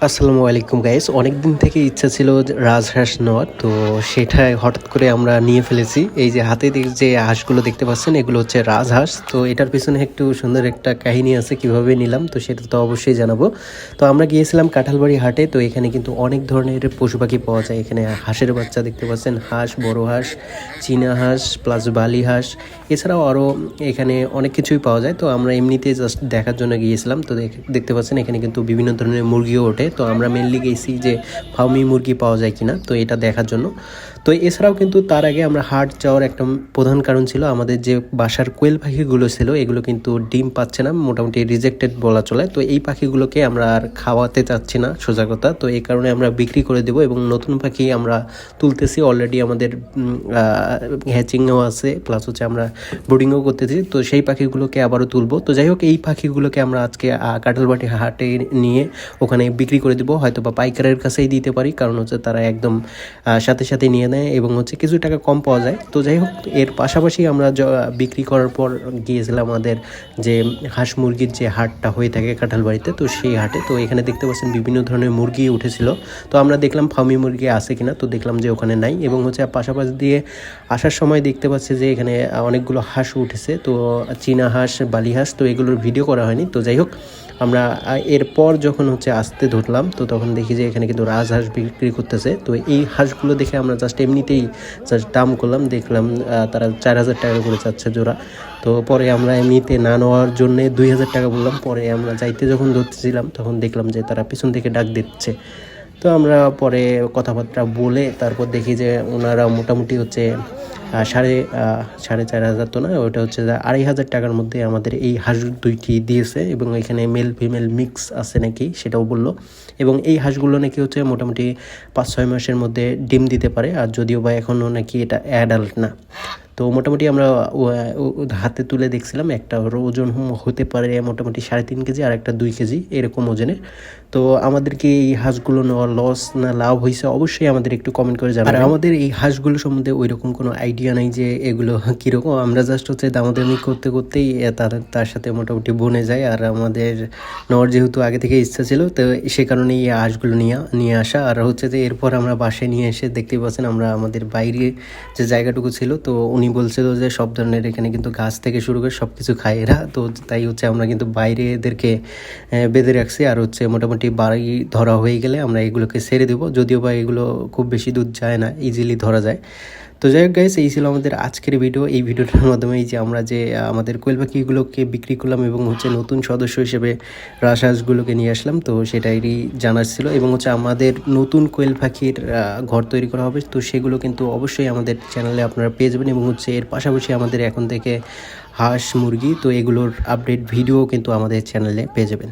আসসালামু আলাইকুম গাইস অনেক দিন থেকে ইচ্ছা ছিল রাজহাঁস নেওয়ার, তো সেটা হঠাৎ করে আমরা নিয়ে ফেলেছি। এই যে হাতে যে হাঁসগুলো দেখতে পাচ্ছেন, এগুলো হচ্ছে রাজহাঁস। তো এটার পিছনে একটু সুন্দর একটা কাহিনী আছে, কীভাবে নিলাম, তো সেটা তো অবশ্যই জানাব। তো আমরা গিয়েছিলাম কাঁঠালবাড়ি হাটে, তো এখানে কিন্তু অনেক ধরনের পশু পাখি পাওয়া যায়। এখানে হাঁসের বাচ্চা দেখতে পাচ্ছেন, হাঁস, বড় হাঁস, চীনা হাঁস প্লাস বালি হাঁস। এছাড়াও আরও এখানে অনেক কিছুই পাওয়া যায়। তো আমরা এমনিতে জাস্ট দেখার জন্য গিয়েছিলাম, তো দেখ- দেখতে পাচ্ছেন এখানে কিন্তু বিভিন্ন ধরনের মুরগিও ওঠে। তো আমরা মেনলি গেছি যে ফার্মি মুরগি পাওয়া যায় কিনা তো এটা দেখার জন্য। তো এছাড়াও কিন্তু তার আগে আমরা হাট যাওয়ার একটা প্রধান কারণ ছিল আমাদের যে বাসার কোয়েল পাখিগুলো ছিল এগুলো কিন্তু ডিম পাচ্ছে না মোটামুটি রিজেক্টেড বলা চলে। তো এই পাখিগুলোকে আমরা আর খাওয়াতে চাচ্ছি না সোজা কথা। তো এই কারণে আমরা বিক্রি করে দেবো এবং নতুন পাখি আমরা তুলতেছি অলরেডি আমাদের হ্যাচিংও আছে প্লাস হচ্ছে আমরা বোর্ডিংও করতেছি। তো সেই পাখিগুলোকে আবারও তুলবো। তো যাই হোক এই পাখিগুলোকে আমরা আজকে আহ, কাঁঠালবাটি হাটে নিয়ে ওখানে বিক্রি করে দেবো, হয়তো বা পাইকারের কাছেই দিতে পারি, কারণ হচ্ছে তারা একদম সাথে সাথে নিয়ে নেয় এবং হচ্ছে কিছু টাকা কম পাওয়া যায়। তো যাই হোক, এর পাশাপাশি আমরা বিক্রি করার পর গিয়েছিলাম আমাদের যে হাঁস মুরগির যে হাটটা হয়ে থাকে কাঁঠালবাড়িতে, তো সেই হাটে। তো এখানে দেখতে পাচ্ছেন বিভিন্ন ধরনের মুরগি উঠেছিল। তো আমরা দেখলাম ফার্মি মুরগি আছে কিনা, তো দেখলাম যে ওখানে নাই এবং হচ্ছে পাশাপাশি দিয়ে আসার সময় দেখতে পাচ্ছি যে এখানে অনেকগুলো হাঁস উঠেছে। তো চীনা হাঁস, বালি হাঁস, তো এগুলোর ভিডিও করা হয়নি। তো যাই হোক আমরা এরপর যখন হচ্ছে আসতে ধরলাম, তো তখন দেখি যে এখানে কিন্তু রাজহাঁস বিক্রি করতেছে। তো এই হাঁসগুলো দেখে আমরা জাস্ট এমনিতেই জাস্ট দাম করলাম, দেখলাম তারা চার হাজার টাকা করে চাচ্ছে জোড়া। তো পরে আমরা এমনিতে না নেওয়ার জন্যে দুই হাজার টাকা বললাম। পরে আমরা যাইতে যখন ধরতেছিলাম, তখন দেখলাম যে তারা পিছন থেকে ডাক দিচ্ছে। তো আমরা পরে কথাবার্তা বলে তারপর দেখি যে ওনারা মোটামুটি হচ্ছে সাড়ে সাড়ে চার হাজার তো না ওটা হচ্ছে আড়াই হাজার টাকার মধ্যে আমাদের এই হাঁস দুইটি দিয়েছে এবং এখানে মেল ফিমেল মিক্স আছে নাকি সেটাও বলল। এবং এই হাঁসগুলো নাকি হচ্ছে মোটামুটি পাঁচ, ছয় মাসের মধ্যে ডিম দিতে পারে, আর যদিও বা এখনও নাকি এটা অ্যাডাল্ট না। তো মোটামুটি আমরা হাতে তুলে দেখছিলাম একটা ওজন হতে পারে মোটামুটি সাড়ে তিন কেজি আর একটা দুই কেজি এরকম ওজনের। তো আমাদেরকে এই হাঁসগুলো নেওয়া লস না লাভ হয়েছে অবশ্যই আমাদের একটু কমেন্ট করে জানাবেন। আমাদের এই হাঁসগুলো সম্বন্ধে ওই রকম কোনো আইডিয়া নাই যে এগুলো কীরকম আমরা জাস্ট হচ্ছে দামাদামি করতে করতেই এ, তার সাথে মোটামুটি বনে যায়। আর আমাদের নেওয়ার যেহেতু আগে থেকে ইচ্ছা ছিল তো সে কারণেই এই হাঁসগুলো নিয়ে নিয়ে আসা। আর হচ্ছে যে এরপর আমরা বাসায় নিয়ে এসে দেখতেই পাচ্ছেন আমরা আমাদের বাইরে যে জায়গাটুকু ছিল তো উনি বলছিল যে সব ধরনের এখানে কিন্তু গাছ থেকে শুরু করে সব কিছু খায় এরা। তো তাই হচ্ছে আমরা কিন্তু বাইরে এদেরকে বেঁধে রাখছি। আর হচ্ছে মোটামুটি বাড়ি ধরা হয়ে গেলে আমরা এগুলোকে ছেড়ে দেবো। যদিও বা এগুলো খুব বেশি দূর যায় না ইজিলি ধরা যায়। তো যাই হোক গাইস এই ছিল আমাদের আজকের ভিডিও এই ভিডিওটার মাধ্যমে যে আমরা যে আমাদের কোয়েল পাখিগুলোকে বিক্রি করলাম এবং হচ্ছে নতুন সদস্য হিসেবে রাজহাঁসগুলোকে নিয়ে আসলাম, তো সেটাই জানার ছিল। এবং হচ্ছে আমাদের নতুন কোয়েল পাখির ঘর তৈরি করা হবে, তো সেগুলো কিন্তু অবশ্যই আমাদের চ্যানেলে আপনারা পেয়ে যাবেন এবং হচ্ছে এর পাশাপাশি আমাদের এখন থেকে হাঁস, মুরগি, তো এগুলোর আপডেট ভিডিও কিন্তু আমাদের চ্যানেলে পেয়ে যাবেন।